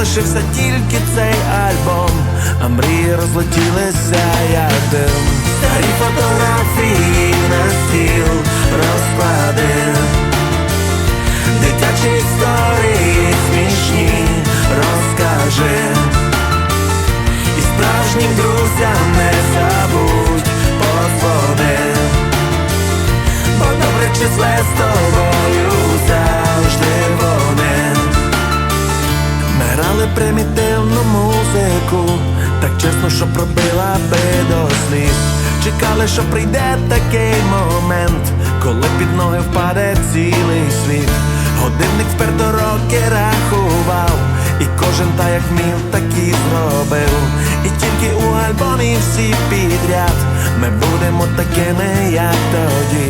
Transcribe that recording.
А залишився тільки цей альбом, а мрії розлетілися як дим. Старі фотографії примітивну музику Так чесно, що пробила би до сліз Чекали, що прийде такий момент, коли під ноги впаде цілий світ. Годинник вперто роки рахував, і кожен та як міг, так і зробив. І тільки у альбомі всі підряд ми будемо такими, як тоді.